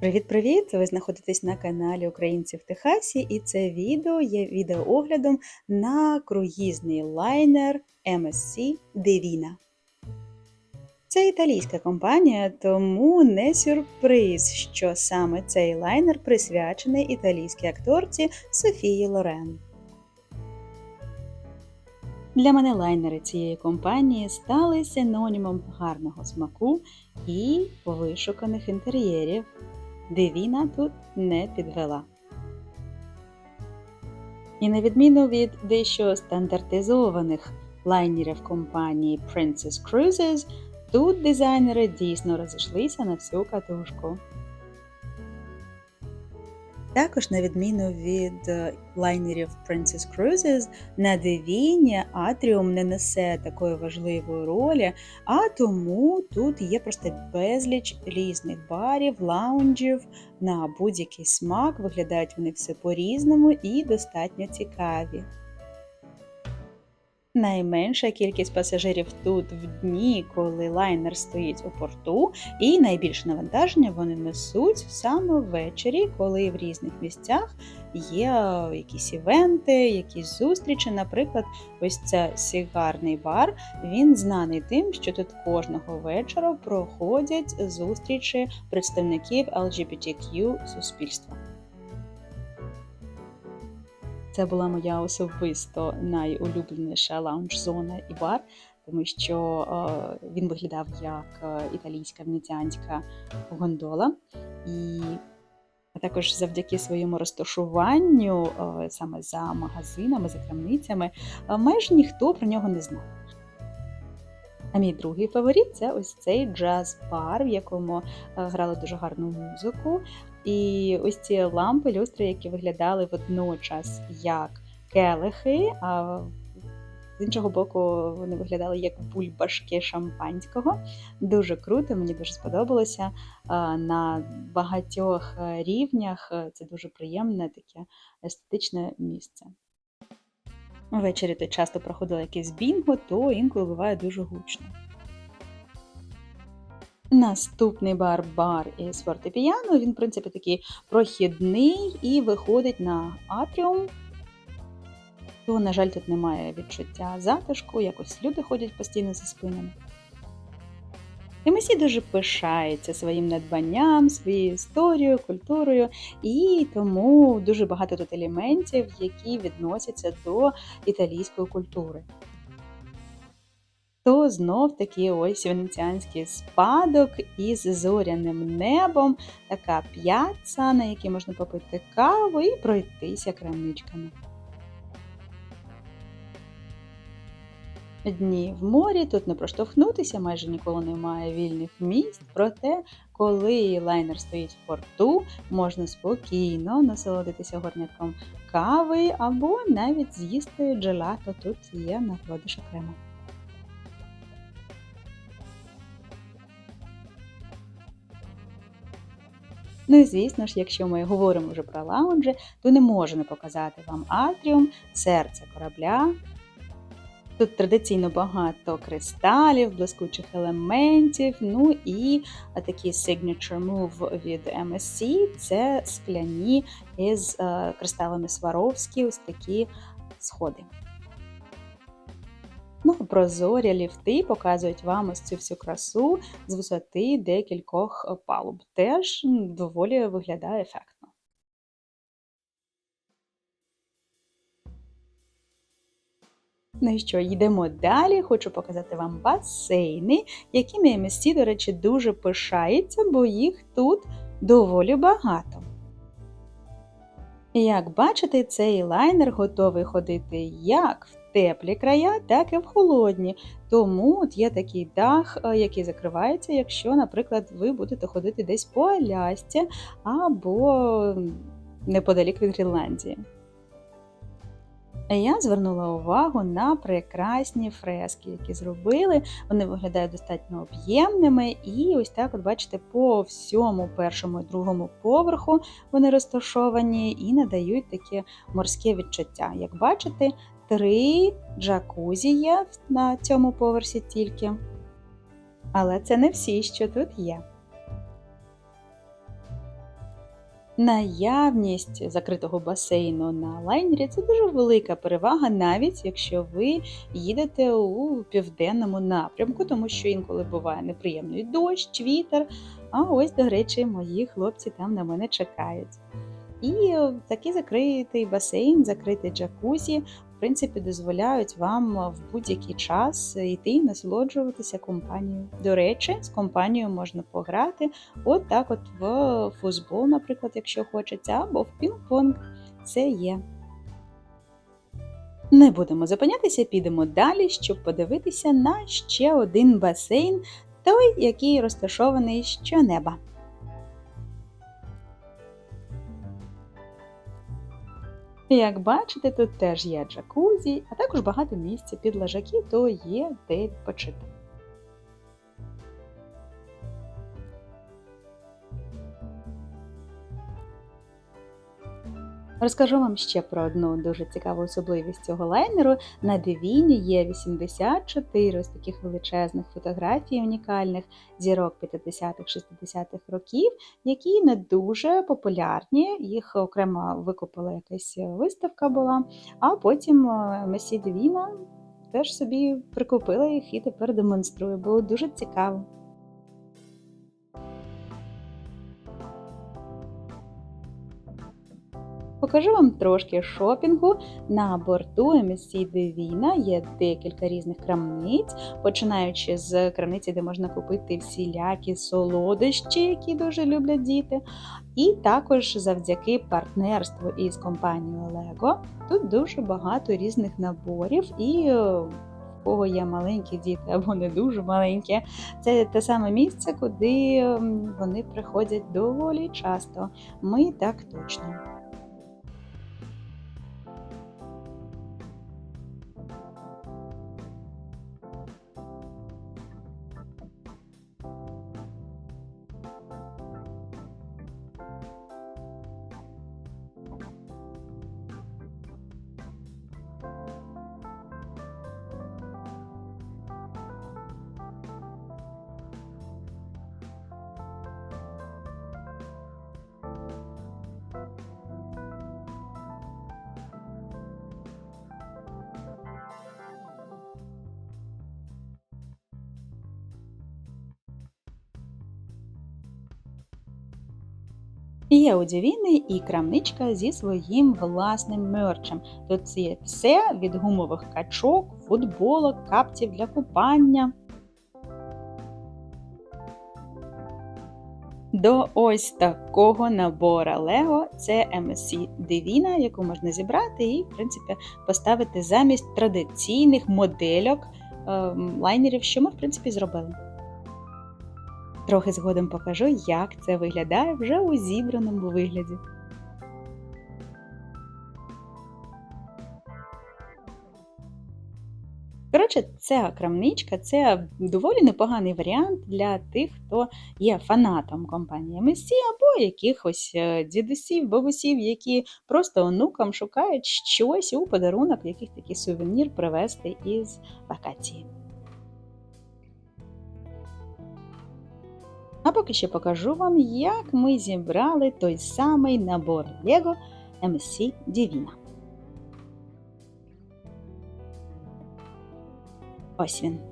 Привіт-привіт! Ви знаходитесь на каналі Українці в Техасі, і це відео є відеооглядом на круїзний лайнер MSC Divina. Це італійська компанія, тому не сюрприз, що саме цей лайнер присвячений італійській акторці Софії Лорен. Для мене лайнери цієї компанії стали синонімом гарного смаку і вишуканих інтер'єрів. Дивіна тут не підвела. І на відміну від дещо стандартизованих лайнерів компанії Princess Cruises, тут дизайнери дійсно розійшлися на всю катушку. Також, на відміну від е, лайнерів Princess Cruises, на Девіні Атріум не несе такої важливої ролі, а тому тут є просто безліч різних барів, лаунджів на будь-який смак. Виглядають вони все по-різному і достатньо цікаві. Найменша кількість пасажирів тут в дні, коли лайнер стоїть у порту, і найбільше навантаження вони несуть саме ввечері, коли в різних місцях є якісь івенти, якісь зустрічі. Наприклад, ось це сігарний бар. Він знаний тим, що тут кожного вечора проходять зустрічі представників LGBTQ суспільства. Це була моя особисто найулюбленіша лаунж-зона і бар, тому що е, він виглядав як е, італійська венеціанська гондола. І також завдяки своєму розташуванню, е, саме за магазинами, за крамницями, майже ніхто про нього не знав. А мій другий фаворит це ось цей джаз-бар, в якому грали дуже гарну музику. І ось ці лампи, люстри, які виглядали водночас як келихи, а з іншого боку, вони виглядали як бульбашки шампанського. Дуже круто, мені дуже сподобалося. На багатьох рівнях це дуже приємне таке естетичне місце. Ввечері тут часто проходило якесь бінго, то інколи буває дуже гучно. Наступний бар бар із фортепіано. Він, в принципі, такий прохідний і виходить на атріум. То, на жаль, тут немає відчуття затишку, якось люди ходять постійно за спинами. МСІ дуже пишається своїм надбанням, своєю історією, культурою, і тому дуже багато тут елементів, які відносяться до італійської культури то знов таки ось венеціанський спадок із зоряним небом, така п'яца, на якій можна попити каву і пройтися крамничками. Дні в морі тут не проштовхнутися, майже ніколи немає вільних місць, проте, коли лайнер стоїть в порту, можна спокійно насолодитися горнятком кави або навіть з'їсти джелато, тут є на продаж окремо. Ну і звісно ж, якщо ми говоримо вже про лаунджі, то не можу не показати вам атріум, серце корабля. Тут традиційно багато кристалів, блискучих елементів, ну і такий signature move від MSC це скляні із е, кристалами Сваровські, ось такі сходи. Ну, прозорі ліфти показують вам ось цю всю красу з висоти декількох е, палуб. Теж доволі виглядає ефектно. Ну і що, йдемо далі. Хочу показати вам басейни, якими MSC, до речі, дуже пишається, бо їх тут доволі багато. Як бачите, цей лайнер готовий ходити як в теплі края, так і в холодні. Тому є такий дах, е, який закривається, якщо, наприклад, ви будете ходити десь по Алясці або неподалік від Гренландії. Я звернула увагу на прекрасні фрески, які зробили. Вони виглядають достатньо об'ємними, і ось так, от бачите, по всьому першому і другому поверху вони розташовані і надають таке морське відчуття. Як бачите, три джакузі є на цьому поверсі тільки. Але це не всі, що тут є. Наявність закритого басейну на лайнері це дуже велика перевага, навіть якщо ви їдете у південному напрямку, тому що інколи буває неприємний дощ, вітер. А ось, до речі, мої хлопці там на мене чекають. І такий закритий басейн, закритий джакузі, принципі, дозволяють вам в будь-який час йти і насолоджуватися компанією. До речі, з компанією можна пограти от так от в футбол, наприклад, якщо хочеться, або в пінг-понг. Це є. Не будемо зупинятися, підемо далі, щоб подивитися на ще один басейн, той, який розташований щонеба. Як бачите, тут теж є джакузі, а також багато місця під лежаки, то є де відпочити. Розкажу вам ще про одну дуже цікаву особливість цього лайнеру. На Девіні є 84 ось таких величезних фотографій унікальних зірок 50-х-60-х років, які не дуже популярні. Їх окремо викупила якась виставка була, а потім е, Месі Девіна теж собі прикупила їх і тепер демонструє. Було дуже цікаво. Покажу вам трошки шопінгу. На борту MSC Девіна є декілька різних крамниць, починаючи з крамниці, де можна купити всілякі солодощі, які дуже люблять діти. І також завдяки партнерству із компанією Lego тут дуже багато різних наборів і. Е, кого є маленькі діти або не дуже маленькі, це те саме місце, куди вони приходять доволі часто. Ми так точно. Є у Дівіни і крамничка зі своїм власним мерчем. Тут є все від гумових качок, футболок, капців для купання. До ось такого набора Лего це MSC Divina, яку можна зібрати і, в принципі, поставити замість традиційних модельок ем, лайнерів, що ми, в принципі, зробили. Трохи згодом покажу, як це виглядає вже у зібраному вигляді. Коротше, ця крамничка це доволі непоганий варіант для тих, хто є фанатом компанії MSC або якихось е, дідусів, бабусів, які просто онукам шукають щось у подарунок, яких такий сувенір привезти із вакації. А поки ще покажу вам, як ми зібрали той самий набор Lego MC Divina. Ось він.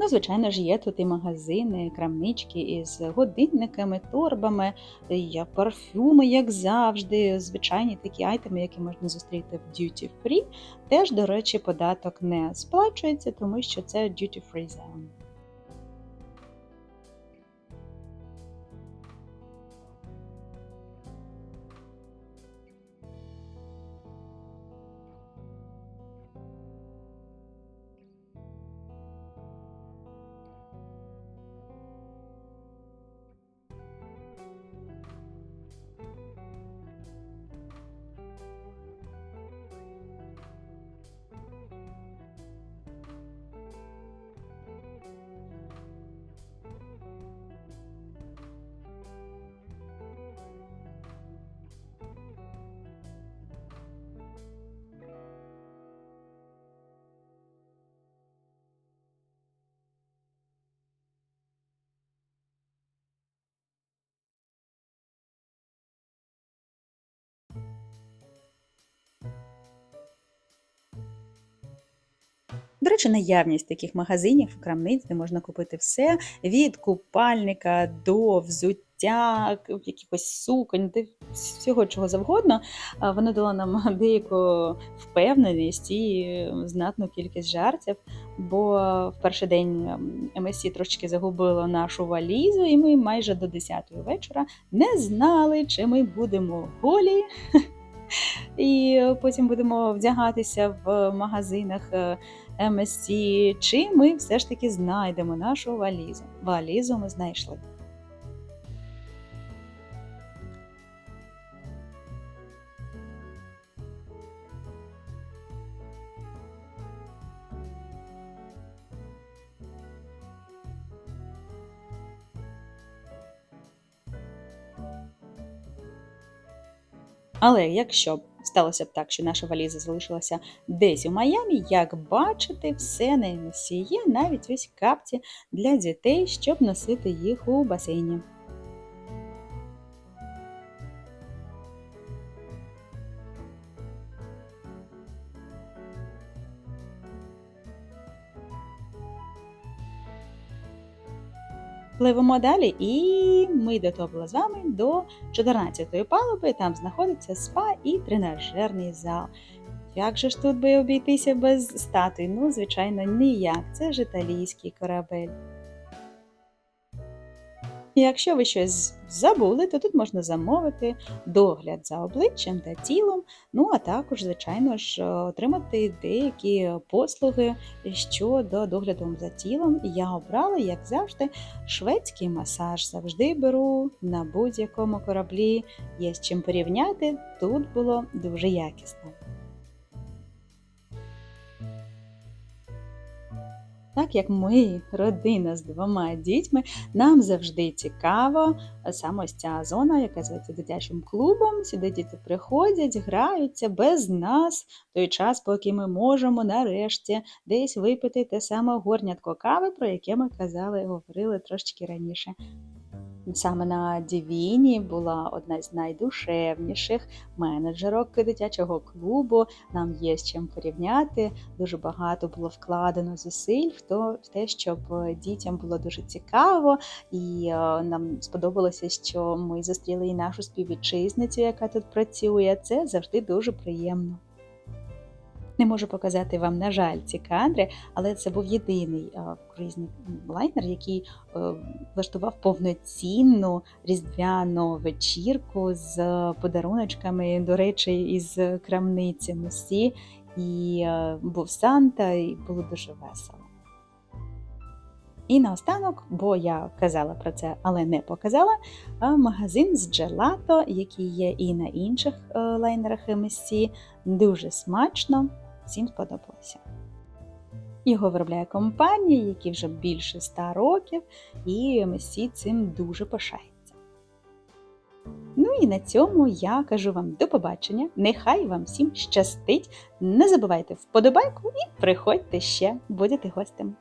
Ну, звичайно ж, є тут і магазини, крамнички із годинниками, торбами, парфюми, як завжди, звичайні такі айтеми, які можна зустріти в Duty Free. Теж, до речі, податок не сплачується, тому що це Duty Free Zone. До речі, наявність таких магазинів, крамниць, де можна купити все від купальника до взуття, якихось суконь, де всього чого завгодно, воно дало нам деяку впевненість і знатну кількість жартів. Бо в перший день ем, MSC трошки загубило нашу валізу, і ми майже до 10 вечора не знали, чи ми будемо голі. І потім будемо вдягатися в магазинах е, MSC, чи ми все ж таки знайдемо нашу валізу. Валізу ми знайшли. Але якщо б сталося б так, що наша валіза залишилася десь у Майамі, як бачите, все на сіє, навіть ось капці для дітей, щоб носити їх у басейні. Пливемо далі, і ми дотопили з вами до 14-ї палуби. Там знаходиться спа і тренажерний зал. Як же ж тут би обійтися без статуй? Ну, звичайно, ніяк. Це ж італійський корабель. І Якщо ви щось забули, то тут можна замовити догляд за обличчям та тілом, ну а також, звичайно ж, отримати деякі послуги щодо догляду за тілом. Я обрала, як завжди, шведський масаж. Завжди беру на будь-якому кораблі. Є з чим порівняти. Тут було дуже якісно. Так як ми родина з двома дітьми, нам завжди цікаво саме ось ця зона, яка зветься дитячим клубом. Сюди діти приходять, граються без нас в той час, поки ми можемо нарешті десь випити те саме горнятко кави, про яке ми казали, говорили трошечки раніше. Саме на Дівіні була одна з найдушевніших менеджерок дитячого клубу. Нам є з чим порівняти. Дуже багато було вкладено зусиль в то- в те, щоб дітям було дуже цікаво, і е, нам сподобалося, що ми зустріли і нашу співвітчизницю, яка тут працює. Це завжди дуже приємно. Не можу показати вам, на жаль, ці кадри, але це був єдиний круїзний лайнер, який е, влаштував повноцінну різдвяну вечірку з подаруночками, до речі, із крамниці Мусі. І е, був Санта, і було дуже весело. І наостанок, бо я казала про це, але не показала, магазин з джелато, який є і на інших е, лайнерах MSC, дуже смачно, всім сподобалося. Його виробляє компанія, якій вже більше 100 років, і MSC цим дуже пишається. Ну і на цьому я кажу вам до побачення. Нехай вам всім щастить. Не забувайте вподобайку і приходьте ще, будете гостем.